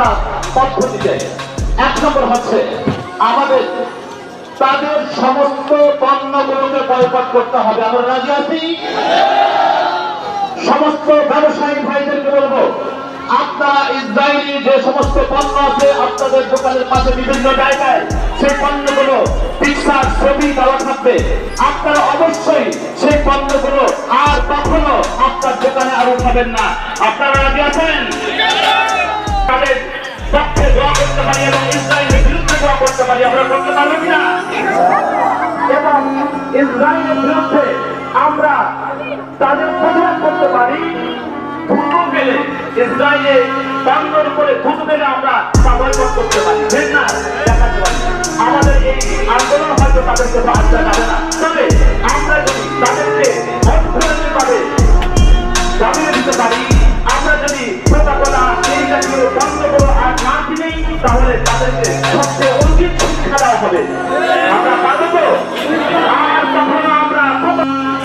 একটা পদ্ধতিতে এক নম্বর হচ্ছে, আমাদের, তাদের সমস্ত পণ্যগুলোকে বয়কট করতে হবে। আমরা রাজি আছি? সমস্ত ব্যবসায়িক ভাইদেরকে বলব, আপনারা ইসরায়েলি যে সমস্ত পণ্য আছে আপনাদের দোকানের পাশে বিভিন্ন জায়গায়, সেই পণ্যগুলো পিকচার, ছবি দেওয়া থাকবে। আপনারা অবশ্যই সেই পণ্যগুলো আর কখনো আপনার দোকানে আর উঠাবেন না। আপনারা রাজি আছেন? দোয়া আমরা করতে পারব কিনা? এবং ইসরায়েলের বিরুদ্ধে তাদের প্রতিবাদ করতে পারি। থুতু গেলে ইসরায়েলে বাংলার করে থুতু গেলে আমরা তা বয়কট করতে পারি। না? দেখাতে পারি। আমাদের এই আন্দোলন হয়তো তাদেরকে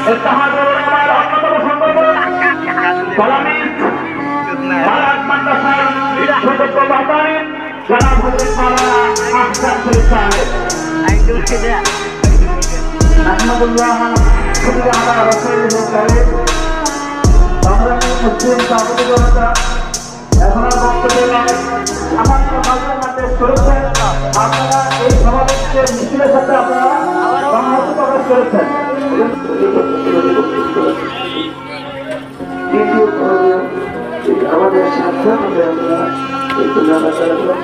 তাহাদের আমার অন্যতম সম্পর্ক কলামিস্ট মারাজ মাদ্রাসার সদস্য বাতারে জনাব হজরত মাওলানা আহসান সাহেব আহমদুল্লাহ আমার সমাজের মধ্যে করেছেন আপনারা এই সমাবেশকে মিছিলের সাথে আপনারা করেছেন দ্বিতীয় ধর্মীয় আমাদের সাবধানভাবে আমরা এই নাড়াচাড়া করার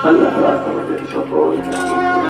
আল্লাহ আমাদের সকল